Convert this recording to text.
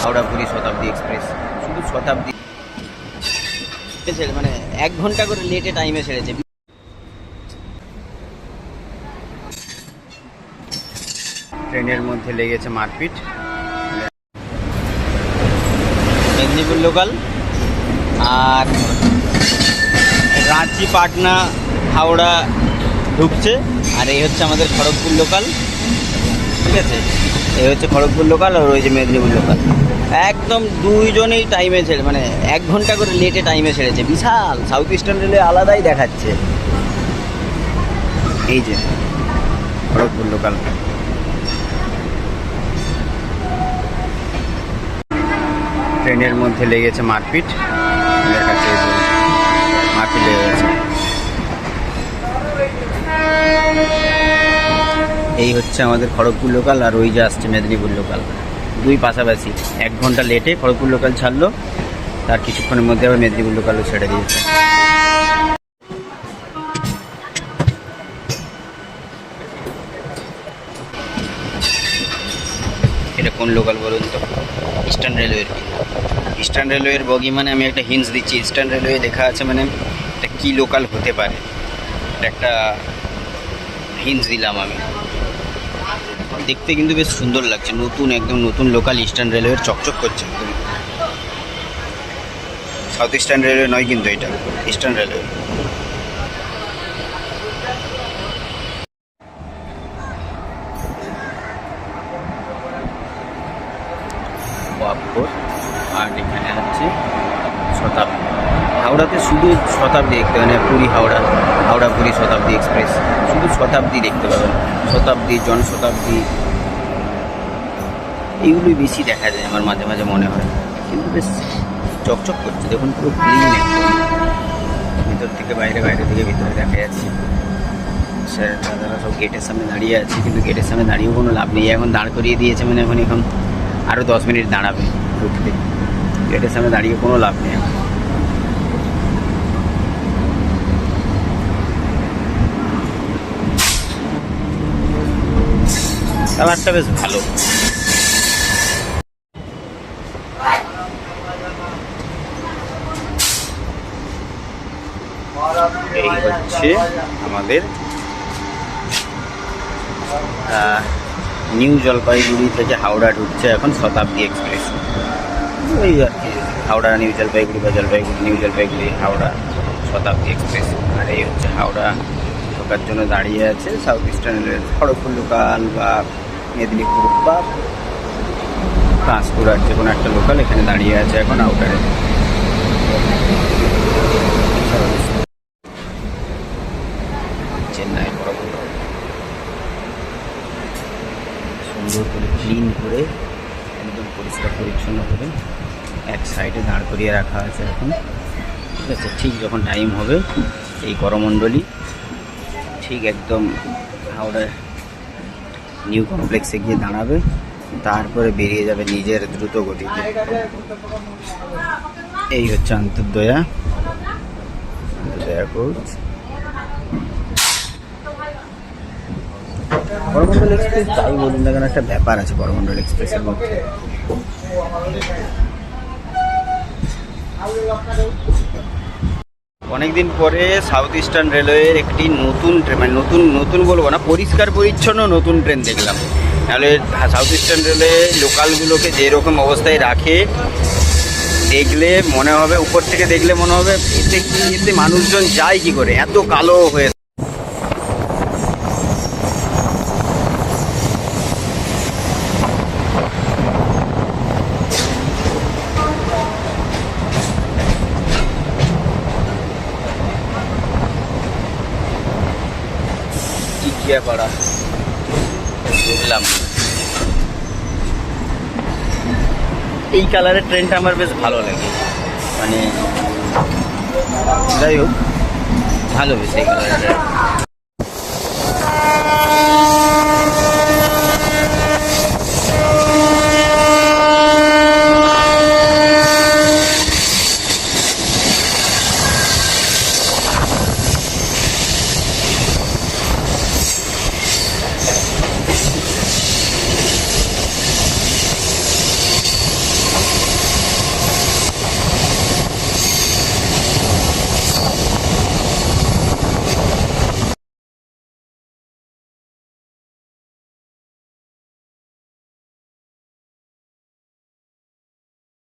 হাওড়া পুরী শতাব্দী express. শুধু শতাব্দী মানে এক ঘণ্টা করে লেটে টাইমে ছেড়েছে ট্রেনের মধ্যে লেগেছে মারপিট। মেদিনীপুর লোকাল আর রাঁচি পাটনা হাওড়া ঢুকছে। আর এই হচ্ছে আমাদের খড়গপুর লোকাল ঠিক আছে? এই হচ্ছে খড়গপুর লোকাল আর যে মেদিনীপুর লোকাল একদম দুইজনেই টাইমে ছেড়ে মানে এক ঘণ্টা করে লেটে টাইমে ছেড়েছে। বিশাল। সাউথ ইস্টার্ন রেলওয়ে আলাদাই দেখাচ্ছে। এই যে, খড়গপুর লোকাল ট্রেনের মধ্যে লেগেছে মারপিট। মারপিট লেগে গেছে। এই হচ্ছে আমাদের খড়গপুর লোকাল আর ওই যে আসছে মেদিনীপুর লোকাল দুই পাশাপাশি। এক ঘণ্টা লেটে খড়গপুর লোকাল ছাড়লো। তার কিছুক্ষণের মধ্যে আবার মেদিনীপুর লোকালও ছেড়ে দিয়েছে। এটা কোন লোকাল বলুন তো? ইস্টার্ন রেলওয়ের ইস্টার্ন রেলওয়ের বগি মানে আমি একটা হিন্টস দিচ্ছি। ইস্টার্ন রেলওয়ে লেখা আছে মানে এটা কী লোকাল হতে পারে? একটা হিন্টস দিলাম আমি। দেখতে কিন্তু বেশ সুন্দর লাগছে। নতুন, একদম নতুন লোকাল ইস্টার্ন রেলওয়ের চকচক করছে একদম। সাউথ ইস্টার্ন রেলওয়ে নয় কিন্তু এটা ইস্টার্ন রেলওয়ে আর এখানে আছে শতাব্দী। হাওড়াতে শুধু শতাব্দী দেখতে মানে পুরী, হাওড়া হাওড়া, পুরী, শতাব্দী এক্সপ্রেস শুধু শতাব্দী দেখতে পাবেন। শতাব্দী, জনশতাব্দী, এইগুলোই বেশি দেখা যায় আমার মাঝে মাঝে মনে হয়। কিন্তু বেশ চকচক করছে, দেখুন পুরো ক্লিন ভিতর থেকে বাইরে বাইরে থেকে ভিতরে দেখা যাচ্ছে। স্যার, দাদারা সব গেটের সামনে দাঁড়িয়ে আছে, কিন্তু গেটের সামনে দাঁড়িয়েও কোনো লাভ নেই। এখন দাঁড় করিয়ে দিয়েছে মানে এখন এখন আরও দশ মিনিট দাঁড়াবে ঢুকতে। গেটের সামনে দাঁড়িয়ে কোনো লাভ নেই এখন। কালারটা বেশ ভালো। এই হচ্ছে আমাদের নিউ জলপাইগুড়ি থেকে হাওড়া ঢুকছে এখন শতাব্দী এক্সপ্রেস। ওই আর কি, হাওড়া নিউ জলপাইগুড়ি বা জলপাইগুড়ি, নিউ জলপাইগুড়ি, হাওড়া, শতাব্দী এক্সপ্রেস। আর এই হচ্ছে হাওড়া, ঢোকার জন্য দাঁড়িয়ে আছে south eastern rail Kharagpur, local বা মেদিনীপুর বা আর যে কোনো একটা লোকাল এখানে দাঁড়িয়ে আছে এখন আউটারে চেন্নাই খড়গপুর সুন্দর করে ক্লিন করে একদম পরিষ্কার পরিচ্ছন্ন করে এক সাইডে দাঁড় করিয়ে রাখা আছে এখন। ঠিক আছে, ঠিক যখন টাইম হবে, এই করমণ্ডলী ঠিক একদম হাওড়া নিউ কমপ্লেক্সে গিয়ে দাঁড়াবে, তারপরে বেরিয়ে যাবে নিজের দ্রুত গতিতে। এই হচ্ছে অন্তর্দয়া। অন্তর্দয়া কোচ এক্সপ্রেস যাই বলুন না কেন, একটা ব্যাপার আছে করমণ্ডল এক্সপ্রেসের মধ্যে। অনেকদিন পরে সাউথ ইস্টার্ন রেলওয়ের একটি নতুন ট্রেন মানে নতুন নতুন বলব না, পরিষ্কার, পরিচ্ছন্ন নতুন ট্রেন দেখলাম। তাহলে সাউথ ইস্টার্ন রেলওয়ে লোকালগুলোকে যেরকম অবস্থায় রাখে, দেখলে মনে হবে, উপর থেকে দেখলে মনে হবে, এতে এতে মানুষজন যায় কি করে? এত কালো হয়ে টিকিয়াপাড়া বুঝলাম। এই কালারের ট্রেনটা আমার বেশ ভালো লাগে। মানে যাই হোক, ভালো বেশ এই কালারের